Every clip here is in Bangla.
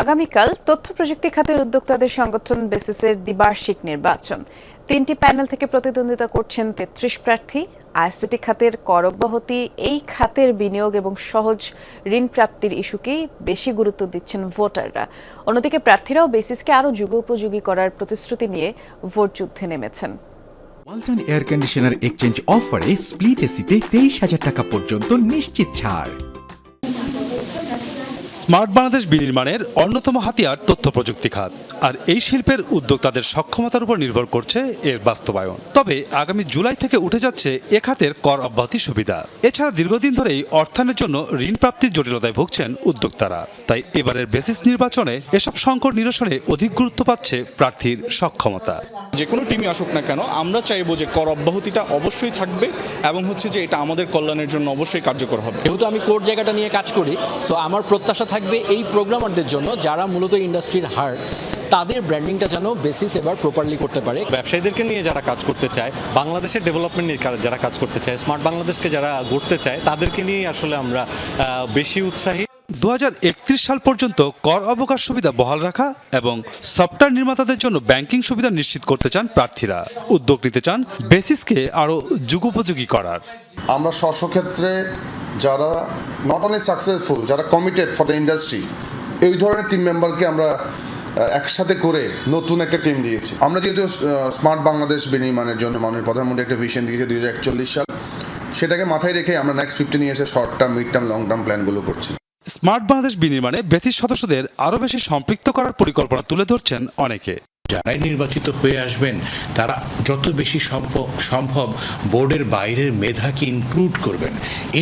আগামীকাল তথ্য প্রযুক্তি খাতের উদ্যোক্তাদের সংগঠন বেসিসের দ্বিবার্ষিক নির্বাচন। তিনটি প্যানেল থেকে প্রতিদ্বন্দ্বিতা করছেন তেত্রিশ প্রার্থী। আইসিটি খাতের কর অব্যাহতি, এই খাতের বিনিয়োগ এবং সহজ ঋণ প্রাপ্তির ইস্যুকেই বেশি গুরুত্ব দিচ্ছেন ভোটাররা। অন্যদিকে প্রার্থীরাও বেসিসকে আরও যুগোপযোগী করার প্রতিশ্রুতি নিয়ে ভোট যুদ্ধে নেমেছেন। ওয়ালটন এয়ার কন্ডিশনার এক্সচেঞ্জ অফারে স্প্লিট এসিতে তেইশ হাজার টাকা পর্যন্ত নিশ্চিত ছাড়। স্মার্ট বাংলাদেশ বিনির্মাণের অন্যতম হাতিয়ার তথ্য প্রযুক্তি খাত। আর এই শিল্পের উদ্যোক্তাদের সক্ষমতার উপর নির্ভর করছে এর বাস্তবায়ন। তবে আগামী জুলাই থেকে উঠে যাচ্ছে এ খাতের কর অব্যাহতি সুবিধা। এছাড়া দীর্ঘদিন ধরেই অর্থায়নের জন্য ঋণ প্রাপ্তির জটিলতায় ভুগছেন উদ্যোক্তারা। তাই এবারের বেসিস নির্বাচনে এসব সংকট নিরসনে অধিক গুরুত্ব পাচ্ছে প্রার্থীর সক্ষমতা। যে কোনো টিমই আসুক না কেন, আমরা চাইব যে কর অব্যাহতিটা অবশ্যই থাকবে এবং হচ্ছে যে এটা আমাদের কল্যাণের জন্য অবশ্যই কার্যকর হবে। যেহেতু আমি কোর জায়গাটা নিয়ে কাজ করি সো আমার প্রত্যাশা থাকবে এই প্রোগ্রামারদের জন্য যারা মূলত ইন্ডাস্ট্রির হার্ট তাদের ব্র্যান্ডিংটা যেন বেসিস এবার প্রপারলি করতে পারে। ব্যবসায়ীদেরকে নিয়ে যারা কাজ করতে চায় বাংলাদেশের ডেভেলপমেন্ট নিয়ে যারা কাজ করতে চায় স্মার্ট বাংলাদেশকে যারা গড়তে চায় তাদেরকে নিয়েই আসলে আমরা বেশি উৎসাহী। দুহাজার একত্রিশ সাল পর্যন্ত কর অবকাশ সুবিধা বহাল রাখা এবং সফটওয়্যার নির্মাতাদের জন্য ব্যাংকিং সুবিধা নিশ্চিত করতে চান প্রার্থীরা। উদ্যোগ নিতে চান বেসিসকে আরও যুগোপযোগী করার। আমরা স্বস্বক্ষেত্রে যারা নট অনলি সাকসেসফুল যারা কমিটেড ফর দ্য ইন্ডাস্ট্রি এই ধরনের টিম মেম্বারকে আমরা একসাথে করে নতুন একটা টিম দিয়েছি। আমরা যেহেতু স্মার্ট বাংলাদেশ বিনির্মাণের জন্য মাননীয় প্রধানমন্ত্রী একটা ভিশন দিয়েছে দুই হাজার একচল্লিশ সাল, সেটাকে মাথায় রেখে আমরা next fifteen ইয়ার্সের short term mid term long term প্ল্যানগুলো করছি। স্মার্ট বাংলাদেশ বিনির্মাণে বেসিস সদস্যদের আরও বেশি সম্পৃক্ত করার পরিকল্পনা তুলে ধরছেন অনেকে। যারাই নির্বাচিত হয়ে আসবেন, তারা যত বেশি সম্ভব বোর্ডের বাইরের মেধাকে ইনক্লুড করবেন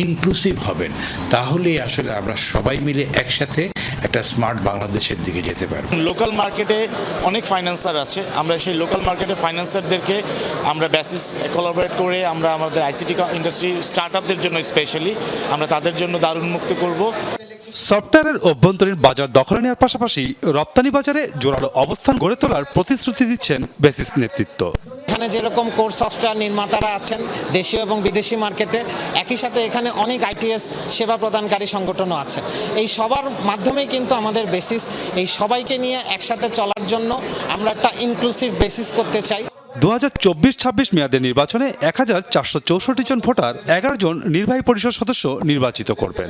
ইনক্লুসিভ হবেন। তাহলেই আসলে আমরা সবাই মিলে একসাথে একটা স্মার্ট বাংলাদেশের দিকে যেতে পারব। লোকাল মার্কেটে অনেক ফাইন্যান্সার আছে। আমরা সেই লোকাল মার্কেটে ফাইন্যান্সারদেরকে আমরা বেসিস কোলাবোরেট করে আমরা আমাদের আইসিটি ইন্ডাস্ট্রি স্টার্ট আপদের জন্য স্পেশালি আমরা তাদের জন্য দারুণ মুক্ত করব। সফটওয়্যারের অভ্যন্তরীণ বাজার দখলে নেওয়ার পাশাপাশি রপ্তানি বাজারে জোরালো অবস্থান গড়ে তোলার প্রতিশ্রুতি দিচ্ছেন বেসিস নেতৃত্ব। এখানে যেরকম কোর সফটওয়্যার নির্মাতারা আছেন দেশীয় এবং বিদেশি মার্কেটে একই সাথে এখানে অনেক আইটিএস সেবা প্রদানকারী সংগঠনও আছে। এই সবার মাধ্যমেই কিন্তু আমাদের বেসিস এই সবাইকে নিয়ে একসাথে চলার জন্য আমরা একটা ইনক্লুসিভ বেসিস করতে চাই। দু হাজার চব্বিশ ছাব্বিশ মেয়াদের নির্বাচনে এক হাজার চারশো চৌষট্টি জন ভোটার এগারো জন নির্বাহী পরিষদ সদস্য নির্বাচিত করবেন।